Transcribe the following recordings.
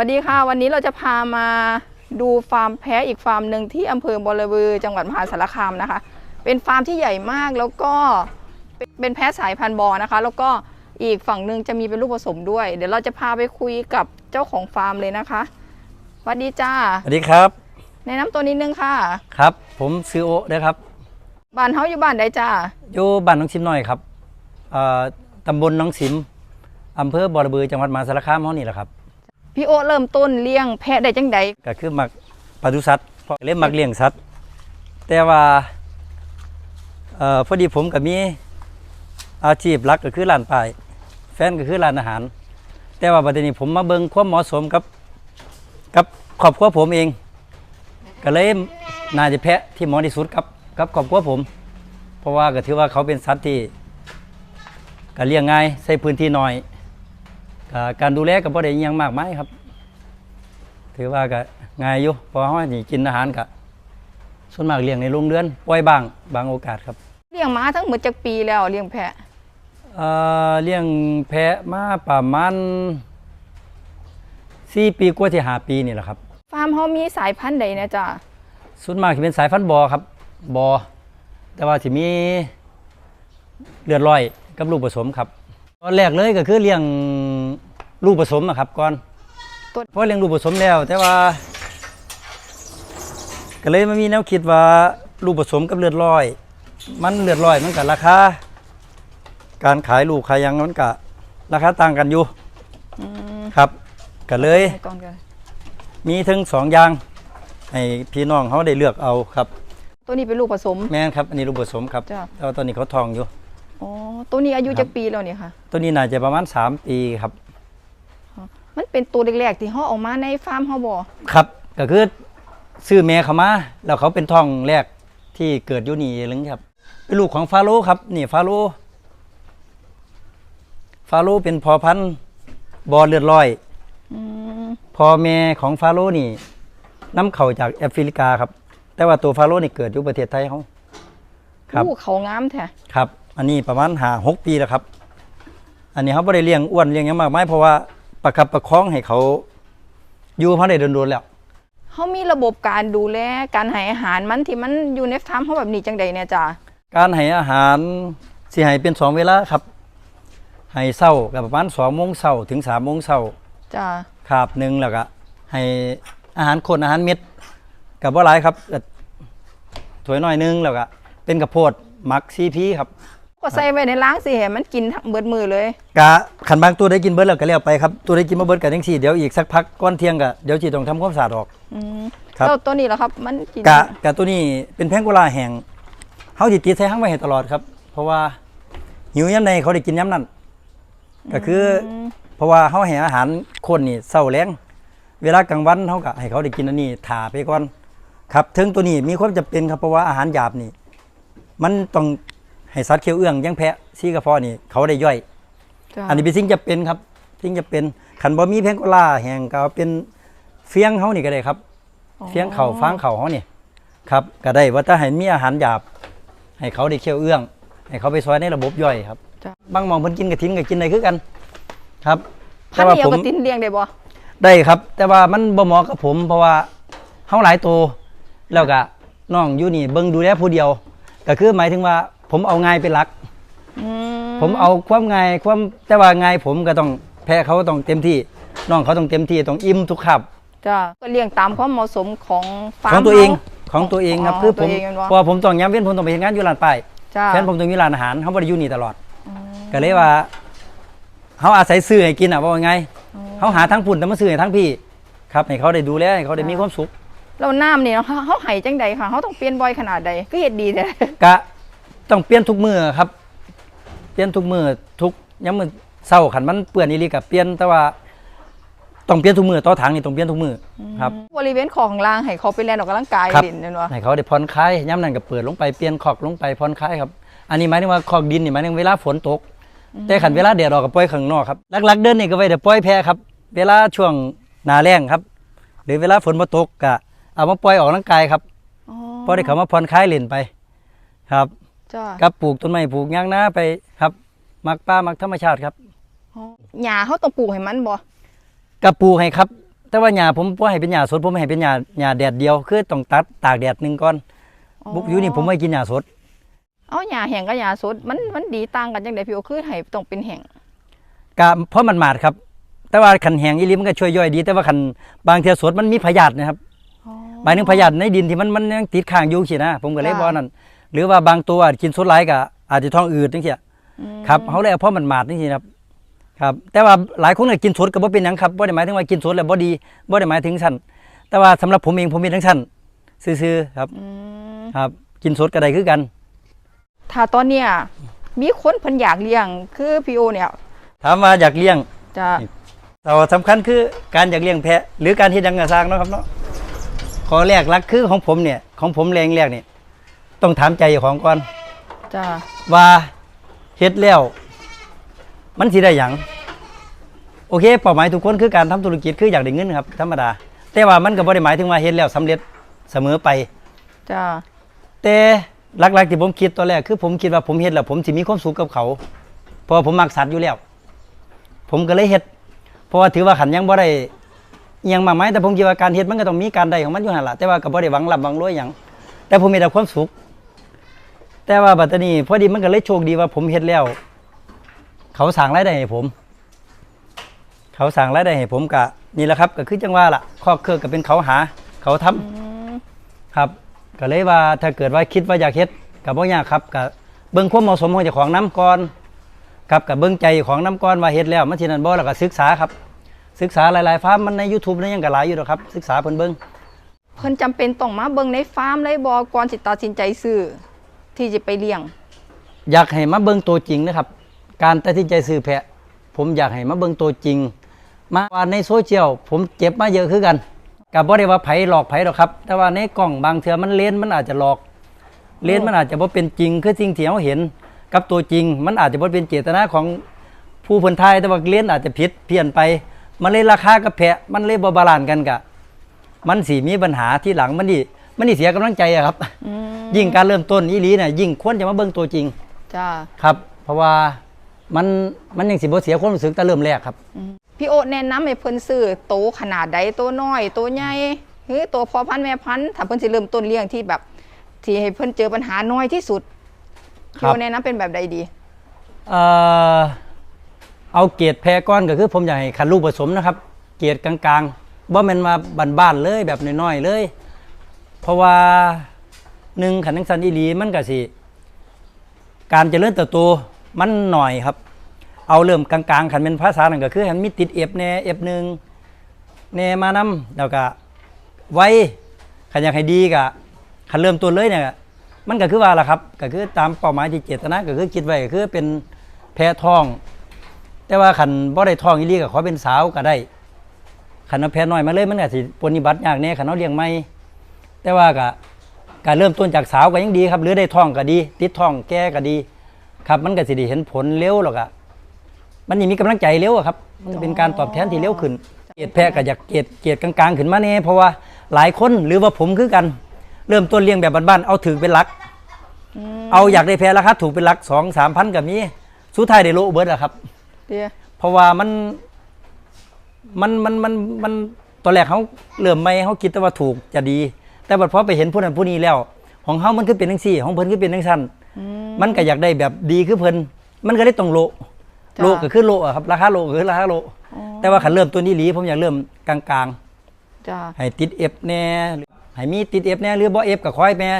วัสดีค่ะ วันนี้เราจะพามาดูฟาร์มแพะอีกฟาร์มหนึ่งที่อำเภอบอระบือจังหวัดมหาสารคามนะคะ เป็นฟาร์มที่ใหญ่มากแล้วก็เป็นเป็นแพะสายพันธุ์บอนะคะ แล้วก็อีกฝั่งหนึ่งจะมีเป็นลูกผสมด้วย เดี๋ยวเราจะพาไปคุยกับเจ้าของฟาร์มเลยนะคะสวัสดีจ้าสวัสดีครับแนะนำตัวนิดนึงค่ะ ครับ ผมซื้อโอนะครับบ้านเฮาอยู่บ้านใดจ้าอยู่บ้านหน้องชิมน้อยครับเอ่อตำบลหน้องสิมอำเภอบอระบือจังหวัดมหาสารคามเฮานี่แหละครับ พี่โอเริ่มต้นเลี้ยงแพะได้จังใดก็คือมักปศุสัตว์เพราะเล่นมักเลี้ยงสัตว์แต่ว่าเอ่อพอดีผมก็มีอาชีพหลักก็คือร้านป้ายแฟนก็คือร้านอาหาร แต่ว่าประเด็นนี้ผมมาเบิ่งความเหมาะสมกับกับครอบครัวผมเอง ก็เลยน่าจะแพะที่เหมาะที่สุดกับกับครอบครัวผม เพราะว่าก็ถือว่าเขาเป็นสัตว์ที่ก็เลี้ยงง่ายใช้พื้นที่น้อย ก็การดูแลก็บ่ได้อิหยังมากมายครับ ถือว่าก็ง่ายอยู่เพราะว่าเรานี่กินอาหารก็ส่วนมากเลี้ยงในโรงเรือนปล่อยบางบางโอกาสครับเลี้ยงม้าทั้งหมดจักปีแล้วเลี้ยงแพะเอ่อเลี้ยงแพะมาประมาณสี่ปีกว่าที่หาปีนี่แหละครับฟาร์มเฮามีสายพันธุ์ใดนะจ้าส่วนมากจะเป็นสายพันธุ์บอครับบอแต่ว่าสิมีเลือดลอยกับลูกผสมครับ ตอนแรกเลยก็คือเลี้ยงลูกผสมอะครับก่อนตัวเพราะเลี้ยงลูกผสมแล้ว แต่ว่า ก็เลยมามีแนวคิดว่าลูกผสมกับเลือดลอย มันเลือดลอยมันกับราคาการขายลูกขายหยังมันกับราคาต่างกันอยู่อืมครับก็เลยให้ก่อนกันมีทั้งสองอย่างให้พี่น้องเขาได้เลือกเอาครับ ตัวนี้เป็นลูกผสมแม่นครับ อันนี้ลูกผสมครับจ้ะแล้วตอนนี้เขาทองอยู่ อ๋อตัวนี้อายุครับจักปีแล้วเนี่ยค่ะ ตัวนี้น่าจะประมาณ 3 ปีครับ มันเป็นตัวแรกๆที่เฮาเออกมาในฟาร์มเฮาบ่ครับ ก็คือซื้อแม่เขามาแล้วเขาเป็นทองแรกที่เกิดอยู่นี่เองครับ เป็นลูกของฟาโรห์ครับนี่ฟาโรห์ฟาโรห์เป็นพอพันธุ์บอเลือดลอยอืมพอแม่ของฟาโรห์นี่น้ำเข่าจากแอฟริกาครับ แต่ว่าตัวฟาโรห์นี่เกิดอยู่ประเทศไทยเขาครับลูกเขางามแท้ครับ อันนี้ประมาณหาหกปีแล้วครับ อันนี้เขาไม่ได้เลี้ยงอ้วนเลี้ยงหยังมากมายเพราะว่าประคับประคองให้เขาอยู่เพราะได้โดนๆแล้วเฮามีระบบการดูแลการให้อาหารมันที่มันอยู่ในฟาร์มเฮาแบบนี้จังใดเนี่ยจ้าการให้อาหารสิให้เป็นสองเวลาครับให้เศร้ากับประมาณสองโมงเศร้าถึงสามโมงเศร้าจ้าคาบหนึ่งแล้วก็ให้อาหารคนอาหารเม็ดกับว่าหลายครับก็ถ้วยน้อยหนึงแล้วก็เป็นกระโพดหมักซีพีครับ ก็ใส่ไว้ในล้างสิให้มันกินทั้งเบิดมือเลยกะขันบางตัวได้กินเบิร์ดแล้วก็แล้วไปครับตัวได้กินมาเบิร์ดกันทั้งสี่เดี๋ยวอีกสักพักก้อนเที่ยงก็เดี๋ยวจีต้องทำความสะอาดออก อืมครับ แล้วตัวนี้ล่ะครับ มันกินกะกะตัวนี้เป็นแพงโกลาแห้งเขาติดติดใส่ห้างไว้ให้ตลอดครับ เพราะว่าหิวย้ำในเขาได้กินย้ำนั่นก็คืออมเพราะว่าเขาให้อาหารคนนี่เศร้าแรงเวลากลางวันเขาก็ให้เขาได้กินอันนี้ถ่าไปก่อนครับถึงตัวนี้มีความจำเป็นครับเพราะว่าอาหารหยาบนี่ มันต้อง ให้สัตว์เคี้ยวเอื้องอยังแพะซี่กระเพาะนี่เขาได้ย่อยจ้าอันนี้เป็นสิ่งจะเป็นครับสิ่งจะเป็นขันบ่มีแพงโกลาแห้งก็เอาเป็นเฟียงเขานี่ก็ได้ครับ เฟียงเข่าฟางเข่าเขานี่ครับ ก็ได้ว่าถ้าให้มีอาหารหยาบ ให้เขาได้เคี้ยวเอื้อง ให้เขาไปซอยในระบบย่อยครับจ้ะบางหมองเพิ่นกินกระถินก็กินได้คือกัน ครับพันเดียวกับตินเลี้ยงได้บ่ได้ครับ แต่ว่ามันบ่เหมาะกับผม เพราะว่าเฮาหลายตัวแล้วก็น้องอยู่นี่เบิ่งดูแลผู้เดียว ก็คือหมายถึงว่า ผมเอาง่ายเป็นหลัก อืผมเอาความง่ายความแต่ว่าง่ายผมก็ต้องแพ้เขาต้องเต็มที่น้องเขาต้องเต็มที่ต้องอิ่มทุกคาบจ้าก็เลี้ยงตามความเหมาะสมของฟาร์มของตัวเองฮาของตัวเองครับอ๋อคือผมตัวเองแม่นบ่เพราะว่าผมต้องย้ำเว้นผมต้องไปเฮ็ดงานอยู่ร้านป้ายจ้าแทนผมต้องมีร้านอาหารเขาบ่ได้อยู่นี่ตลอด อืมก็เลยว่าเขาอาศัยซื้อให้กินอะว่าไงอ๋อเขาหาทั้งพุ่นแต่มาซื้อให้ทั้งพี่ ครับให้เขาได้ดูแลให้เขาได้มีความสุข แล้วน้ำนี่เนาะเขาให้จังใดค่ะเขาต้องเปลี่ยนบ่อยขนาดใดก็เฮ็ดดีแท้ กะ ต้องเปลี่ยนทุกมือครับ เปลี่ยนทุกมือทุกย้ำมือเศร้าขันมันเปื้อนอีหลีกับเปลี่ยนแต่ว่าต้องเปลี่ยนทุกมือต่อถังนี่ต้องเปลี่ยนทุกมือครับบริเวณของล่างให้เขาไปเล่นออกกำลังกายครับเล่นนั่นวะให้เขาได้ผ่อนคลายย้ำนั่นก็เปิดลงไปเปลี่ยนขอกลงไปผ่อนคลายครับ อันนี้หมายถึงว่าขอกดินนี่หมายถึงเวลาฝนตก แต่ขันเวลาแดดออกก็ปล่อยข้างนอกครับลักๆเดินนี่ก็ไว้แต่ปล่อยแพะครับ เวลาช่วงหนาแรงครับ หรือเวลาฝนมาตกก็เอามาปล่อยออกกำลังกายครับอ๋อพอได้เขามาผ่อนคลายเล่นไป ครับ จ้ากับปลูกต้นไม้ปลูกหยางนาไปครับ มักป่ามักธรรมชาติครับอ๋อหญ้าเขาต้องปลูกให้มันบ่กับปลูกให้ครับ แต่ว่าหญ้าผมบ่ให้เป็นหญ้าสดผมให้เป็นหญ้าหญ้าแดดเดียวคือต้องตัดตากแดดหนึงก่อนบุกอยู่นี่ผมไม่กินหญ้าสด เอาหญ้าแห้งกับหญ้าสดมันมันดีต่างกันจังไดพี่โอคือให้ต้องเป็นแห้งก็เพราะมันหมาดครับ แต่ว่าคันแห้งอีหลีมันก็ช่วยย่อยดี แต่ว่าคันบางเทื่อสดมันมีพยาธินะครับ อ๋อ หมายถึงพยาธิในดินที่มันมันยังติดค้างอยู่สินะ ผมก็เลยจ้ะบ่นั่น หรือว่าบางตัวกินสดหลายก็อาจจะท้องอืดจังซี่อืมครับเขาเลยเอาเพราะมันหมาดจังซี่ครับครับ แต่ว่าหลายคนก็กินสดก็บ่เป็นหยังครับบ่ได้หมายถึงว่ากินสดแล้วบ่ดีบ่ได้หมายถึงซั่นแต่ว่าสำหรับผมเองผมมีทั้งซั่นซื่อๆครับอืมครับ กินสดก็ได้คือกัน ถ้าตอนเนี้ยมีคนเพิ่นอยากเลี้ยงคือพี่โอเนี่ย ถามว่าอยากเลี้ยง จะ แต่ว่าสำคัญคือการอยากเลี้ยงแพะหรือการที่ดังกระสร้างเนาะครับเนาะข้อแรกหลักคือของผมเนี่ยของผมแรงแรกเนี่ย ต้องถามใจเจ้าของก่อนจะว่าเฮ็ดแล้ว มันสิได้หยังโอเคเป้าหมายทุกคนคือการทำธุรกิจคืออยากได้เงินครับ ธรรมดา แต่ว่ามันก็บ่ได้หมายถึงว่าเฮ็ดแล้วสำเร็จเสมอไปจะแต่หลักๆที่ผมคิดตอนแรกคือผมคิดว่าผมเฮ็ดแล้วผมสิมีความสุขกับเขาเพราะว่าผมมักสัตว์อยู่แล้ว ผมก็เลยเฮ็ดเพราะว่าถือว่าขันยังบ่ได้อิหยังมากมายแต่ผมคิดว่าการเฮ็ดมันก็ต้องมีการได้ของมันอยู่หั่นล่ะแต่ว่าก็บ่ได้หวังร่ำหวังรวยหยังแต่ผมมีแต่ความสุข แต่ว่าบัดนี้พอดีมันก็เลยโชคดีว่าผมเฮ็ดแล้ว เขาสั่งรายได้ให้ผม เขาสั่งรายได้ให้ผมก็นี่แหละครับก็คือจังว่าล่ะข้อเครื่องก็เป็นเขาหา เขาทำอืมครับก็เลยว่าถ้าเกิดว่าคิดว่าอยากเฮ็ดกับบ่ยากครับกับเบิ่งความเหมาะสมของเจ้าของน้ำก่อนครับกับเบิ่งใจของน้ำก่อนว่าเฮ็ดแล้วมันสินั่นบ่แล้วก็ศึกษาครับ ศึกษาหลายๆฟาร์มมันใน YouTube ในหยังก็หลายอยู่ดอกครับ ศึกษาเพิ่นเบิ่งเพิ่นจำเป็นต้องมาเบิ่งในฟาร์มเลยบ่ก่อนสิตัดสินใจซื้อ ที่จะไปเลี้ยง อยากให้มาเบิ่งตัวจริงนะครับ การตัดสินใจซื้อแพะ ผมอยากให้มาเบิ่งตัวจริง มาว่าในโซเชียลผมเจ็บมาเยอะคือกันกับบ่ได้ว่าไผหลอกไผหรอกครับ แต่ว่าในกล้องบางเทื่อมันเลนมันอาจจะหลอก เลนมันอาจจะบ่เป็นจริง คือสิ่งที่เราเห็น กับตัวจริง มันอาจจะบ่เป็นเจตนาของผู้เพิ่นทายแต่ว่าเลนอาจจะผิดเพี้ยนไป มันเลยราคากับแพะ มันเลยบ่บาลานซ์กันกะ มันสิมีปัญหาที่หลังมันนี่มันนี่เสียกำลังใจอะครับ อืม ยิ่งการเริ่มต้นอีหลีน่ะยิ่งควรจะมาเบิ่งตัวจริงจ้าครับ เพราะว่ามันมันยังสิบ่เสียความรู้สึกแต่เริ่มแรกครับ พี่โอแนะนำให้เพิ่นซื้อโตขนาดใดโตน้อยโตใหญ่หรือโตพอพันธุ์แม่พันธุ์ถ้าเพิ่นสิเริ่มต้นเลี้ยงที่แบบที่ให้เพิ่นเจอปัญหาน้อยที่สุดครัพี่บโอแนะนำเป็นแบบใดดี เอ่อเอาเกรดแพรก้อนก็คือผมอยากให้คันลูกผสมนะครับ เกรดกลางๆบ่แม่นมาบ้านๆเลยแบบน้อยๆเลย เพราะว่า หนึ่งขันทังสันอีหลีมันก็สิการเจริญเติบโตมันหน่อยครับ เอาเริ่มกลางๆขันเป็นภาษาหนึ่งก็คือให้มันมีติดเอฟแน่เอฟหนึ่งแน่มานำแล้วก็ไว้ขันอยากให้ดีก็ขันเริ่มต้นเลยเนี่ยมันก็คือว่าล่ะครับ ก็คือตามเป้าหมายที่เจตนาก็คือคิดไว้ก็คือเป็นแพะทอง แต่ว่าขันบ่ได้ทองอีหลีก็ขอเป็นสาวก็ได้ขันเอาแพะน้อยมาเลยมันก็สิปฏิบัติยากแน่ขันเอาเลี้ยงไม่แต่ว่าก็ การเริ่มต้นจากสาวก็ยังดีครับ หรือได้ทองก็ดี ติดทองแก่ก็ดี ครับมันก็สิได้เห็นผลเร็วหรอกอะมันยังมีกำลังใจเร็วอะครับ มันเป็นการตอบแทนที่เร็วขึ้น เกรดแพะก็อยากเกรดเกรดกลางๆ ขึ้นมาเนี่ยเพราะว่าหลายคนหรือว่าผมคือกัน เริ่มต้นเลี้ยงแบบบ้านๆเอาถือเป็นหลัก เอาอยากได้แพะราคาถูกเป็นหลักสองสามพันกับมีสุดท้ายได้โลเบิร์ดอะครับเดี๋ยวเพราะว่ามันมันมันมันมันตอนแรกเขาเริ่มไม่เขาคิดแต่ว่าถูกจะดี แต่บัดพอไปเห็นผู้นั้นผู้นี้แล้ว ของเขามันคือเป็นทั้งสี่ ของเพิ่นคือเป็นทั้งสั้นอืมมันก็อยากได้แบบดีคือเพิ่นมันก็เลยต้องโลจ้ะโลก็คือโลอะครับราคาโลก็คือราคาโลอ๋อแต่ว่าขันเริ่มตัวนี้หลีผมอยากเริ่มกลางจ้าๆให้ติดเอฟแน่ให้มีติดเอฟแน่หรือบ่เอฟก็คอยแม่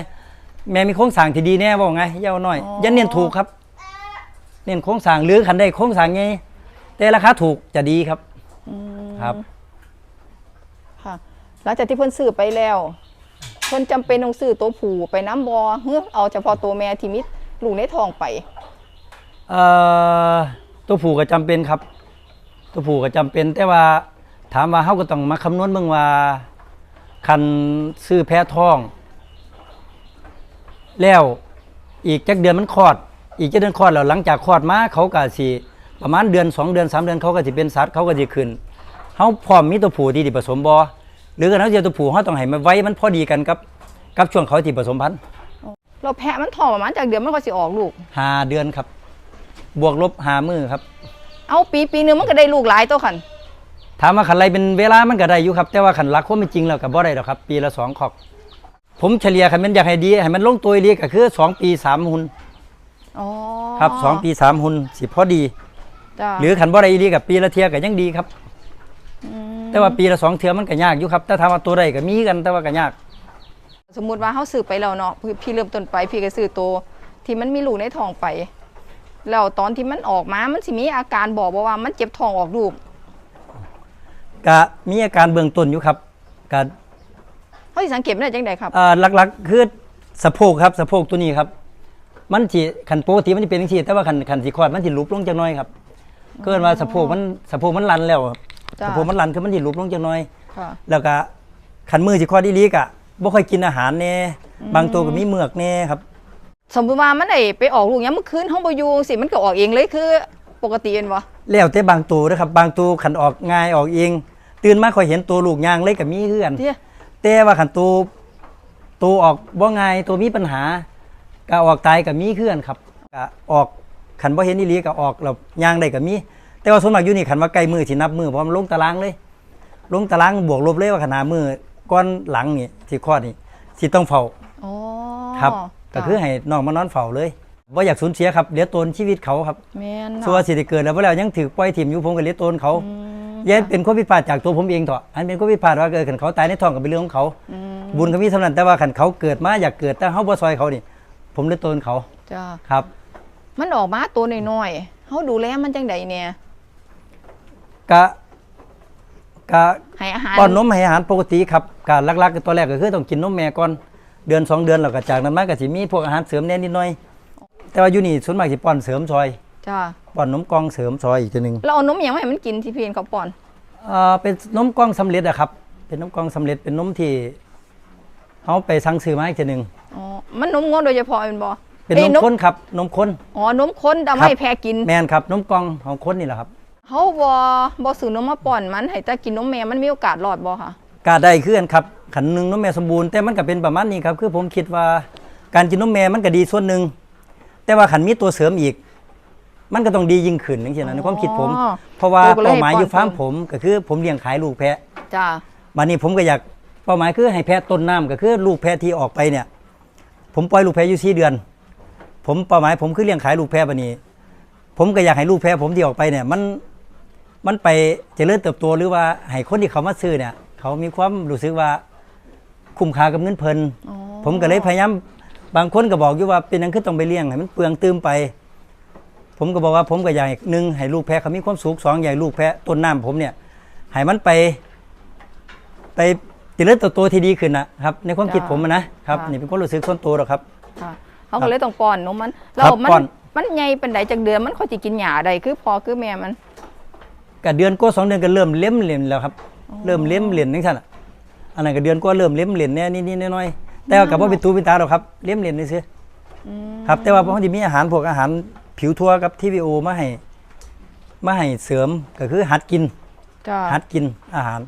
แม่มีโครงสร้างที่ดีแน่ว่าไงเยาว์น้อยอยันเน้นถูกครับ เน้นโครงสร้างหรือขันได้โครงสร้างไงแต่ราคาถูกจะดีครับอืมครับ ค่ะ หลังจากที่เพิ่นซื้อไปแล้ว เพิ่นจำเป็นต้องซื้อตัวผู้ไปน้ำบอเฮ้อเอาเฉพาะตัวแม่ที่มิดลูกในท้องไปเอ่อตัวผู้ก็จำเป็นครับ ตัวผู้ก็จำเป็น แต่ว่าถามว่าเฮาก็ต้องมาคำนวณเบิ่งว่าคันซื้อแพะทอง แล้วอีกจักเดือนมันคลอด อีกจักเดือนคลอดแล้วหลังจากคลอดมาเขาก็สิประมาณเดือนสองเดือนสามเดือนเขาก็สิเป็นสัตว์เขาก็สิขึ้นเฮาพร้อมมีตัวผู้ที่สิผสมบ่ หรือกันเฮาสิเอาตัวผู้เฮาต้องให้มันไว้มันพอดีกันกับกับช่วงเขาที่ผสมพันธุ์เราแพะมันท้องประมาณจากเดือนมันก็สิออกลูกห้าเดือนครับ บวกลบห้ามือครับ เอาปีปีหนึงมันก็ได้ลูกหลายตัวคันถามว่าขันไรเป็นเวลามันก็ได้อยู่ครับ แต่ว่าขันรักความเป็นจริงแล้วก็บ่ได้หรอกครับ ปีละสองขอก ผมเฉลี่ยขันมันอยากให้ดีให้มันลงตัวดีก็คือสองปีสามหุ่นอ๋อครับสองปีสามหุ่นสิพอดี จ้ะหรือขันบ่ได้ดีกับปีละเทียก็ยังดีครับม แต่ว่าปีละสองเทือมันก็ยากอยู่ครับ แต่ถามว่าตัวใดก็มีกันแต่ว่าก็ยาก สมมุติว่าเฮาซื้อไปแล้วเนาะพี่พี่เริ่มต้นไปพี่ก็ซื้อตัวที่มันมีลูกในท้องไป แล้วตอนที่มันออกมามันสิมีอาการบอกบ่ว่ามันเจ็บท้องออกลูกก็มีอาการเบื้องต้นอยู่ครับก็เฮาสิสังเกตมันได้จังไดครับ อ่าหลักๆคือสะโพกครับสะโพกตัวนี้ครับ มันสิขันปกติมันจะเป็นจังซี่แต่ว่าขันขันสิคลอดมันสิลุบลงจักหน่อยครับ เกินว่าสะโพกมันสะโพกมันลันแล้วครับ จ้ะสะโพกมันลันคือมันสิลุบลงจักหน่อย ค่ะ แล้วก็ขันมือสิคลอดอีหลีกะบ่ค่อยกินอาหารแน่บางตัวก็มีเมือกแน่ครับ สมมุติว่ามันได้ไปออกลูกยามมื้อคืนเฮาบ่อยู่สิมันก็ออกเองเลยคือ ปกติแม่นบ่แล้วแต่บางตัวนะครับ บางตัวขันออกง่ายออกเอง ตื่นมาค่อยเห็นตัวลูกยางเลยก็มีคือกันเด้แต่ว่าขันตัวตัวออกบ่ง่ายตัวมีปัญหาก็ออกตายก็มีคือกันครับก็ออกขันบ่เห็นอีหลีก็ออกแล้วยางได้ก็มี แต่ว่าส่วนมากอยู่นี่ขันว่าใกล้มือที่นับมือเพราะมันลงตารางเลย ลงตารางบวกลบเลยว่าขนาดมือก้อนหลังนี่ที่ข้อนี่สิต้องเฝ้าอ๋อครับจ้ะก็คือให้น้องมานอนเฝ้าเลยว่าอยากสูญเสียครับเหลือตนชีวิตเขาครับแม่นเนาะส่วนสิได้เกิดแล้วบ่แล้วยังถือปล่อยถิ่มอยู่ผมก็เหลือตนเขาอืมยันเป็นข้อพิพาทจากตัวผมเองเถอะอันเป็นข้อพิพาทว่าเกิดขันเขาตายในท้องก็เป็นเรื่องของเขาอืมบุญก็มีเท่านั้นแต่ว่าขันเขาเกิดมาอยากเกิดแต่เฮาบ่ซอยเขานี่ผมเหลือตนเขาจ้าครับ มันออกมาตัวน้อยๆเฮาดูแลมันจังไดเนี่ย กะกะให้อาหารป้อนนมให้อาหารปกติครับกะหลักๆตัวแรกก็คือต้องกินนมแม่ก่อนเดือนสองเดือนแล้วก็จากนั้นมาก็สิมีพวกอาหารเสริมแหน่นิดหน่อย แต่ว่าอยู่นี่ส่วนมากสิป้อนเสริมซอยจ้าป้อนนมกล่องเสริมซอยอีกทีหนึงเราเอานมหยังมาให้มันกินที่พี่เห็นเขาป้อน เอ่อเป็นนมกล่องสำเร็จอะครับ เป็นนมกล่องสำเร็จเป็นนมที่เขาไปสั่งซื้อมาอีกทีหนึ่งอ๋อ มันนมงอนโดยเฉพาะเป็นบ่เป็นอ้ยนมข้นครับนมข้น อ๋อนมข้นทำครัให้บแพ้กิน แมนครับนมกล่องของข้นนี่แหละครับ เฮาบ่บ่ซื้อนมมาป้อนมันให้แต่กินนมแม่มันมีโอกาสรอดบ่ค่ะกาได้คือกันครับขันหนึ่งนมแม่สมบูรณ์แต่มันก็เป็นประมาณนี้ครับคือผมคิดว่าการกินนมแม่มันก็ดีส่วนหนึ่งแต่ว่าขันมีตัวเสริมอีก มันก็ต้องดียิ่งขึ้นอย่างเช่นนั้นในความคิดผมอ๋อเพราะว่าลูกก็เลยเป้าหมายอยู่ป้อนฟาร์มผมก็คือผมเลี้ยงขายลูกแพะจ้าวันนี้ผมก็อยากเป้าหมายคือให้แพะต้นน้ำก็คือลูกแพะที่ออกไปเนี่ย ผมปล่อยลูกแพะอยู่สี่เดือน ผมเป้าหมายผมคือเลี้ยงขายลูกแพะบันนี้ ผมก็อยากให้ลูกแพะผมที่ออกไปเนี่ย มัน มันไปเจริญเติบโตหรือว่าให้คนที่เขามาซื้อเนี่ย เขามีความรู้สึกว่าคุ้มค่ากับเงินเพลินอ๋อ ผมก็เลยพยายามบางคนก็บอกอยู่ว่าเป็นหนังคือต้องไปเลี้ยงให้มันเปลืองตื้มไป ผมก็บอกว่าผมก็อยากให้หนึ่งให้ลูกแพะเขามีความสุขสองอยากให้ลูกแพะต้นน้ำผมเนี่ยให้มันไป ไปเจริญเติบโตที่ดีขึ้นนะครับ ในความคิดผมอะนะครับนี่เป็นความรู้สึกส่วนตัวหรอกครับ ค่ะเขาก็เลยต้องป้อนนมมันแล้วครับมัป้อน มันใหญ่ปานใดจักเดือนมันค่อยสิกินหญ้าใดคือพอคือแม่มัน กับเดือนก็สองเดือนก็เริ่มเล่มเหรียญแล้วครับ เริ่มเล่มเหรียญนั่นสั่นอะอันนั้นก็เดือนก็เริ่มเล่มเหรียญแน่นิดๆน้อยๆแต่ว่ากับว่าเป็นตูเป็นตาหรอกครับเล่มเหรียญนี่ซื้ออืมครับแต่ว่าผมจะมีอาหารพวกอาหารผิวทั่วกับทีวีโอมาให้มาให้เสริมก็คือหัดกินจ้าหัดกินอาหาร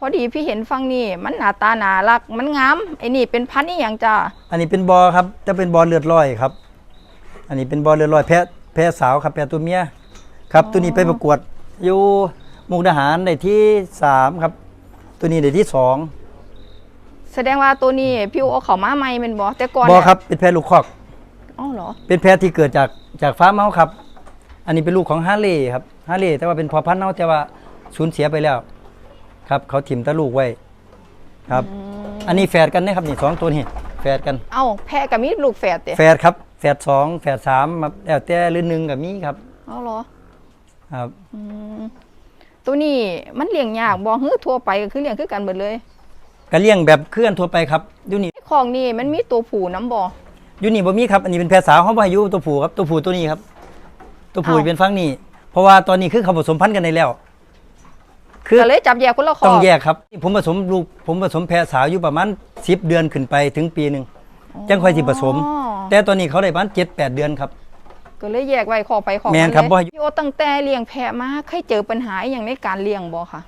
พอดีพี่เห็นฟังนี่มันหน้าตาน่ารักมันงามไอ้นี่เป็นพันธุ์นี่อหย่างจ้าอันนี้เป็นบอครับจะเป็นบอเลือดลอยครับ อันนี้เป็นบอเลือดลอยแพะแพะสาวครับแพะตัวเมียครับ ตัวนี้ไปประกวด อยู่มุกดาหารได้ที่สามครับ ตัวนี้ได้ที่สองแสดงว่าตัวนี้พี่เอาเขามาใหม่เป็นบ่แต่ก่อนบอเนี่ยครับเป็นแพะลูกคอกอ๋อเหรอ เป็นแพะที่เกิดจากจากฟ้าร์มเมาส์ครับ อันนี้เป็นลูกของฮาร์เลย์ครับฮาร์เลย์แต่ว่าเป็นพอพันธุ์เนาแต่ว่าสูญเสียไปแล้ว ครับ เขาถิ่มตะลูกไว้ครับ อันนี้แฝดกันนะครับนี่สองตัวนี่แฝดกัน เอ้าแพะกับมีลูกแฝดเตะแฝดครับแฝดสองแฝดสามมาแล้วแต่หรือหนึ่งกับมีครับอ๋อเหรอ ครับอืมตัวนี้มันเลี้ยงยากบ่ฮื้อทั่วไปก็คือเลี้ยงคือกันเบิดเลยก็เลี้ยงแบบเคลื่อนทั่วไปครับอยู่นี่ในคลองนี่มันมีตัวผู้น้ำบ่อยู่นี่บ่มีครับอันนี้เป็นแพะสาวเขาบ่ให้อยู่ตัวผู้ครับตัวผู้ตัวนี้ครับ ตัวผู้อ้าวเป็นฟังนี่เพราะว่าตอนนี้คือเขาผสมพันธุ์กันในแล้ว คือก็เลยจับแยกคนละคลต้อองงแยกครับ ผมผสมลูกผมผสมแพะสาวอยู่ประมาณ10 เดือนขึ้นไปถึงปีหนึ่งจังค่อยสิผสมอ๋อแต่ตอนนี้เขาได้ประมาณ7 8 เดือนครับ ก็เลยแยกไว้คอไปคอแม่นครับเลยบ่ให้พี่โอตั้งแต่เลี้ยงแพะมาเคยเจอปัญหาอหย่างในการเลี้ยงบ่ค่ะ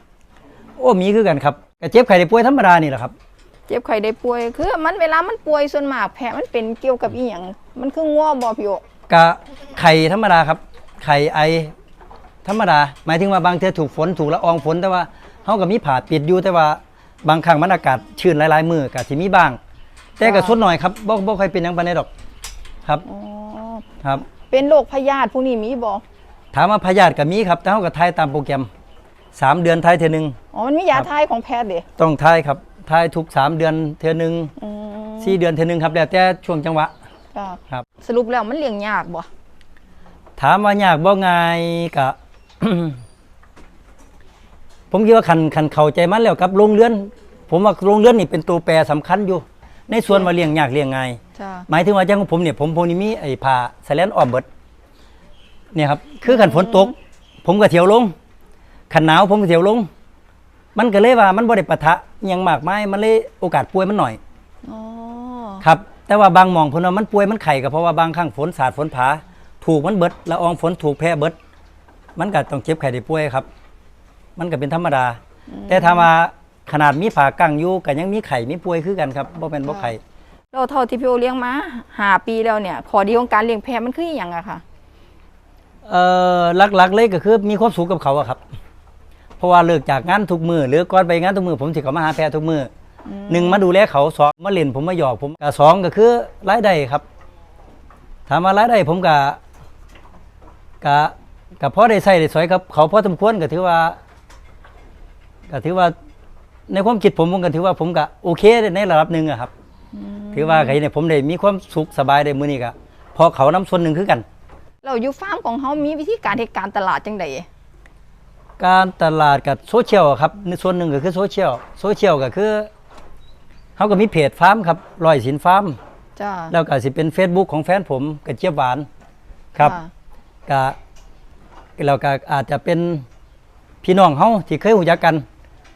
โอ้มีคือกันครับกระเจ็บไข้ได้ป่วยธรรมดานี่แหละครับ เจ็บไข้ได้ป่วยคือมันเวลามันป่วยส่วนมากแผลมันเป็นเกี่ยวกับอีหยังมันคือง่วบ่พี่โอกะไข่ธรรมดาครับ ไข่ไอธรรมดา หมายถึงว่าบางเทื่อถูกฝนถูกละอองฝนแต่ว่าเฮาก็มีผ้าปิดอยู่แต่ว่าบางครั้งมันอากาศชื้นหลายๆมื้อก็สิมีบ้าง แต่ก็สุดหน่อยครับบ่บ่ค่อยเป็นหยังปานใดดอกครับอ๋อครับ เป็นโรคพยาธิพวกนี้มีบ่ถามว่าพยาธิก็มีครับแต่เฮาก็ทายตามโปรแกรมสามเดือนทายเทื่อหนึง อ๋อมันมียาทายของแพทย์เด้ต้องทายครับทายทุกสามเดือนเทื่อหนึงอืมสี่เดือนเทื่อหนึงครับแล้วแต่ช่วงจังหวะ จ้ะครับ สรุปแล้วมันเลี้ยงยากบ่ถามว่ายากบ่ง่ายกะผมคิดว่าคันคันเข้าใจมันแล้วกับโรงเรือน ผมว่าโรงเรือนนี่เป็นตัวแปรสำคัญอยู่ ในส่วนว่าเลี้ยงยากเลี้ยงง่ายจ้ะหมายถึงว่าอย่างของผมเนี่ยผมผมนี่มีไอ้ผ้าแสแลนอ้อมเบิดเนี่ยครับคือคันฝนตก ผมก็เที่ยวลงคันหนาวผมก็เที่ยวลง มันก็เลยว่ามันบ่ได้ปะทะอหยังมากมายมันเลยโอกาสป่วยมันหน่อย อ๋อครับ แต่ว่าบางหมองเพนว่ามันป่วยมันไข่ก็เพราะว่าบางครั้งฝนสาดฝนผา ถูกมันเบิดละอองฝนถูกแพ้เบิด มันก็ต้องเจ็บไข้ได้ป่วยครับ มันก็เป็นธรรมดา แต่ถ้ามา ขนาดมีผ่ากั้งอยู่ก็ยังมีไข่มีป่วยคือกันครับบ่เป็นบ่ไข่เราเท่าที่พี่โอเลี้ยงมาหาปีแล้วเนี่ยขอดีของการเลี้ยงแพะมันคืออหย่างอะค่ะเอ่อหลักๆเลยก็คือมีความสุขกับเขาอะครับ เพราะว่าเลิกจากงานทุกมือหรือก่อนไปงานทุกมือผมสิเขามาหาแพรทุกมืออหนึ่งมาดูแลเขาสองมาเล่นผมมาหยอกผมก็สองก็คือรายได้ครับถามว่ารายได้ผมก็ก็ก็พอได้ใส่ได้สอยครับ เขาพอสมควรก็ถือว่าก็ถือว่า ในความคิดผมผมก็ถือว่าผมก็โอเคในระดับหนึ่งอะครับ ถือว่าไงเนี่ยผมได้มีความสุขสบายได้มื้อนี้ก็พอเขานำส่วนหนึ่งคือกัน เราอยู่ฟาร์มของเขามีวิธีการเหตุการตลาดจังไดการตลาดกับโซเชียลอะครับในส่วนหนึ่งก็คือโซเชียลโซเชียลก็คือเขาก็มีเพจฟาร์มครับรอยสินฟาร์มจ้าแล้วก็สิเป็น Facebook ของแฟนผมกับเจี๊ยบหวานครับก็แล้วก็อาจจะเป็นพี่น้องเฮาที่เคยหูจักกัน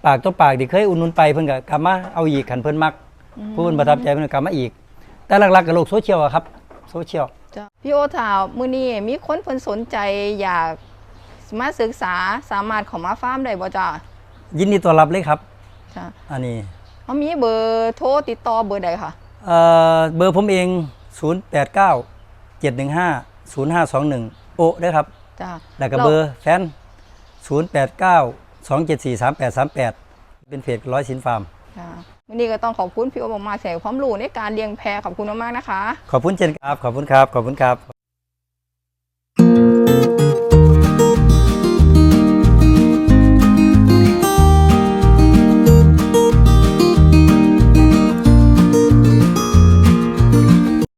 ปากต่อปากที่เคยอุ่นนุนไปเพิ่นก็กลับมาเอาอีกขันเพิ่นมัก ผู้เพิ่นประทับใจเพิ่นก็กลับมาอีก แต่หลักๆก็โลกโซเชียลอะครับโซเชียลจ้าพี่โอถามมื้อนี้มีคนเพิ่นสนใจอยากมาศึกษาสามารถเข้ามาฟาร์มได้บ่จ้ายินดีต้อนรับเลยครับ จ้าอันนี้เขามีเบอร์โทรติดต่อเบอร์ใดค่ะเอ่อเบอร์ผมเอง 089 715 0521 โอะเด้อครับ จ้าแล้วก็เบอร์แฟน 089 274 3838 เป็นเพจร้อยสินฟาร์มจ้าวันนี้ก็ต้องขอบคุณพี่โอมากๆที่ให้ความรู้ในการเลี้ยงแพะขอบคุณมากๆนะคะ ขอบคุณเช่นครับ ขอบคุณครับ ขอบคุณครับ